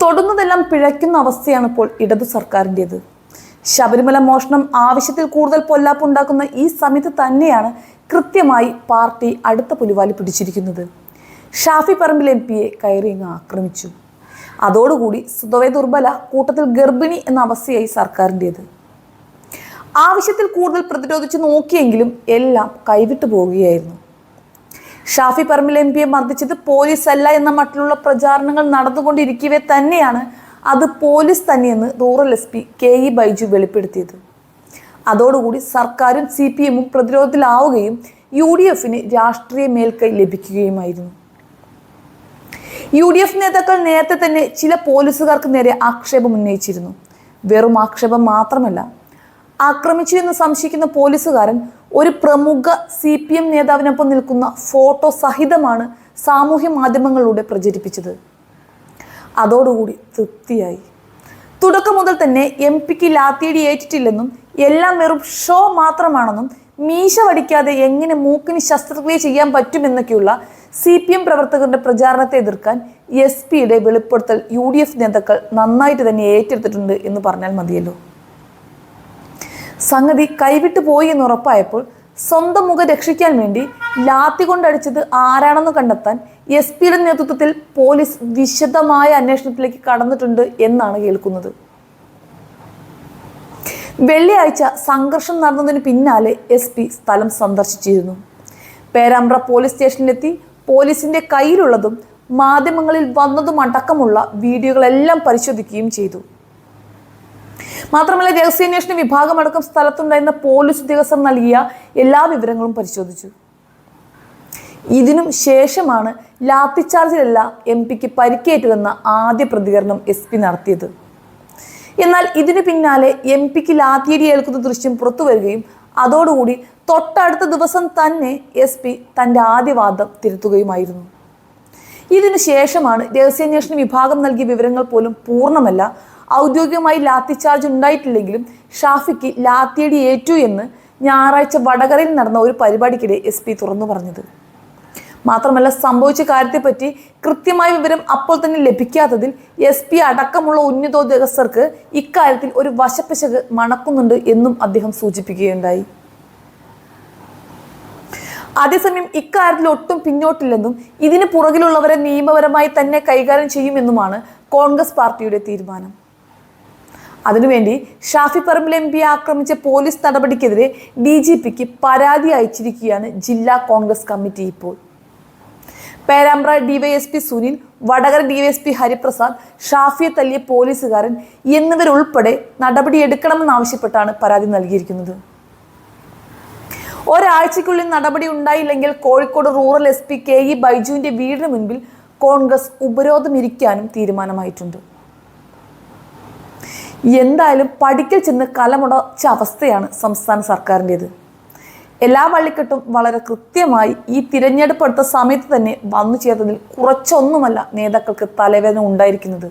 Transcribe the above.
തൊടുന്നതെല്ലാം പിഴയ്ക്കുന്ന അവസ്ഥയാണ് ഇപ്പോൾ ഇടതു സർക്കാരിന്റെത്. ശബരിമല മോഷണം ആവശ്യത്തിൽ കൂടുതൽ പൊല്ലാപ്പുണ്ടാക്കുന്ന ഈ സമിതി തന്നെയാണ് കൃത്യമായി പാർട്ടി അടുത്ത പുലിവാലി പിടിച്ചിരിക്കുന്നത്. ഷാഫി പറമ്പിൽ എം പിയെ കയറി അങ്ങ് ആക്രമിച്ചു. അതോടുകൂടി സ്വതവേ ദുർബല കൂട്ടത്തിൽ ഗർഭിണി എന്ന അവസ്ഥയായി സർക്കാരിന്റെത്. ആവശ്യത്തിൽ കൂടുതൽ പ്രതിരോധിച്ച് നോക്കിയെങ്കിലും എല്ലാം കൈവിട്ടു പോവുകയായിരുന്നു. ഷാഫി പറമ്പിൽ എം പിയെ മർദ്ദിച്ചത് പോലീസ് അല്ല എന്ന മട്ടിലുള്ള പ്രചാരണങ്ങൾ നടന്നുകൊണ്ടിരിക്കവേ തന്നെയാണ് അത് പോലീസ് തന്നെയെന്ന് rural S P K E Baiju വെളിപ്പെടുത്തിയത്. അതോടുകൂടി സർക്കാരും സി പി എമ്മും പ്രതിരോധത്തിലാവുകയും യു ഡി എഫിന് രാഷ്ട്രീയ മേൽക്കൈ ലഭിക്കുകയുമായിരുന്നു. യു ഡി എഫ് നേതാക്കൾ നേരത്തെ തന്നെ ചില പോലീസുകാർക്ക് നേരെ ആക്ഷേപം ഉന്നയിച്ചിരുന്നു. വെറും ആക്ഷേപം മാത്രമല്ല ആക്രമിച്ചു എന്ന് സംശയിക്കുന്ന പോലീസുകാരൻ ഒരു പ്രമുഖ സി പി എം നേതാവിനൊപ്പം നിൽക്കുന്ന ഫോട്ടോ സഹിതമാണ് സാമൂഹ്യ മാധ്യമങ്ങളിലൂടെ പ്രചരിപ്പിച്ചത്. അതോടുകൂടി തൃപ്തിയായി. തുടക്കം മുതൽ തന്നെ എം പിക്ക് ലാത്തിയടി ഏറ്റിട്ടില്ലെന്നും എല്ലാം വെറും ഷോ മാത്രമാണെന്നും മീശ വടിക്കാതെ എങ്ങനെ മൂക്കിന് ശസ്ത്രക്രിയ ചെയ്യാൻ പറ്റുമെന്നൊക്കെയുള്ള സി പി എം പ്രവർത്തകരുടെ പ്രചാരണത്തെ എതിർക്കാൻ എസ് പിയുടെ വെളിപ്പെടുത്തൽ യു ഡി എഫ് നേതാക്കൾ നന്നായിട്ട് തന്നെ ഏറ്റെടുത്തിട്ടുണ്ട് എന്ന് പറഞ്ഞാൽ മതിയല്ലോ. സംഗതി കൈവിട്ടു പോയി എന്ന് ഉറപ്പായപ്പോൾ സ്വന്തം മുഖം രക്ഷിക്കാൻ വേണ്ടി ലാത്തി കൊണ്ടടിച്ചത് ആരാണെന്ന് കണ്ടെത്താൻ എസ് പിയുടെ നേതൃത്വത്തിൽ പോലീസ് വിശദമായ അന്വേഷണത്തിലേക്ക് കടന്നിട്ടുണ്ട് എന്നാണ് കേൾക്കുന്നത്. വെള്ളിയാഴ്ച സംഘർഷം നടന്നതിന് പിന്നാലെ എസ് പി സ്ഥലം സന്ദർശിച്ചിരുന്നു. പേരാമ്പ്ര പോലീസ് സ്റ്റേഷനിലെത്തി പോലീസിന്റെ കയ്യിലുള്ളതും മാധ്യമങ്ങളിൽ വന്നതും അടക്കമുള്ള വീഡിയോകളെല്ലാം പരിശോധിക്കുകയും ചെയ്തു. മാത്രമല്ല രഹസ്യാന്വേഷണ വിഭാഗമടക്കം സ്ഥലത്തുണ്ടായിരുന്ന പോലീസ് ഉദ്യോഗസ്ഥർ നൽകിയ എല്ലാ വിവരങ്ങളും പരിശോധിച്ചു. ഇതിനും ശേഷമാണ് ലാത്തിച്ചാർജിലല്ല എം പിക്ക് പരിക്കേറ്റതെന്ന ആദ്യ പ്രതികരണം എസ് പി നടത്തിയത്. എന്നാൽ ഇതിനു പിന്നാലെ എം പിക്ക് ലാത്തിയടി ഏൽക്കുന്ന ദൃശ്യം പുറത്തു വരികയും അതോടുകൂടി തൊട്ടടുത്ത ദിവസം തന്നെ എസ് പി തന്റെ ആദ്യവാദം തിരുത്തുകയുമായിരുന്നു. ഇതിനു ശേഷമാണ് രഹസ്യാന്വേഷണ വിഭാഗം നൽകിയ വിവരങ്ങൾ പോലും പൂർണമല്ല ഔദ്യോഗികമായി ലാത്തി ചാർജ് ഉണ്ടായിട്ടില്ലെങ്കിലും ഷാഫിക്ക് ലാത്തിയടി ഏറ്റു എന്ന് ഞായറാഴ്ച വടകരയിൽ നടന്ന ഒരു പരിപാടിക്കിടെ എസ് പി തുറന്നു പറഞ്ഞത്. മാത്രമല്ല സംഭവിച്ച കാര്യത്തെപ്പറ്റി കൃത്യമായ വിവരം അപ്പോൾ തന്നെ ലഭിക്കാത്തതിൽ എസ് പി അടക്കമുള്ള ഉന്നതോദ്യോഗസ്ഥർക്ക് ഇക്കാര്യത്തിൽ ഒരു വശപ്പിശക് മണക്കുന്നുണ്ട് എന്നും അദ്ദേഹം സൂചിപ്പിക്കുകയുണ്ടായി. അതേസമയം ഇക്കാര്യത്തിൽ ഒട്ടും പിന്നോട്ടില്ലെന്നും ഇതിന് പുറകിലുള്ളവരെ നിയമപരമായി തന്നെ കൈകാര്യം ചെയ്യുമെന്നുമാണ് കോൺഗ്രസ് പാർട്ടിയുടെ തീരുമാനം. അതിനുവേണ്ടി ഷാഫി പറമ്പിൽ എം പിയെ ആക്രമിച്ച പോലീസ് നടപടിക്കെതിരെ ഡി ജി പിക്ക് പരാതി അയച്ചിരിക്കുകയാണ് ജില്ലാ കോൺഗ്രസ് കമ്മിറ്റി ഇപ്പോൾ. പേരാമ്പ്ര ഡിവൈഎസ്പി സുനിൽ വടകര ഡിവൈഎസ്പി ഹരിപ്രസാദ് ഷാഫിയെ തല്ലിയ പോലീസുകാരൻ എന്നിവരുൾപ്പെടെ നടപടിയെടുക്കണമെന്നാവശ്യപ്പെട്ടാണ് പരാതി നൽകിയിരിക്കുന്നത്. ഒരാഴ്ചയ്ക്കുള്ളിൽ നടപടി ഉണ്ടായില്ലെങ്കിൽ Kozhikode rural S P K E ബൈജുവിന്റെ വീടിന് മുൻപിൽ കോൺഗ്രസ് ഉപരോധമിരിക്കാനും തീരുമാനമായിട്ടുണ്ട്. എന്തായാലും പഠിക്കൽ ചെന്ന് കലമുടച്ച അവസ്ഥയാണ് സംസ്ഥാന സർക്കാരിന്റെത്. എല്ലാ വള്ളിക്കെട്ടും വളരെ കൃത്യമായി ഈ തിരഞ്ഞെടുപ്പ് എടുത്ത സമയത്ത് തന്നെ വന്നു ചേർന്നതിൽ കുറച്ചൊന്നുമല്ല നേതാക്കൾക്ക് തലവേദന ഉണ്ടായിരിക്കുന്നത്.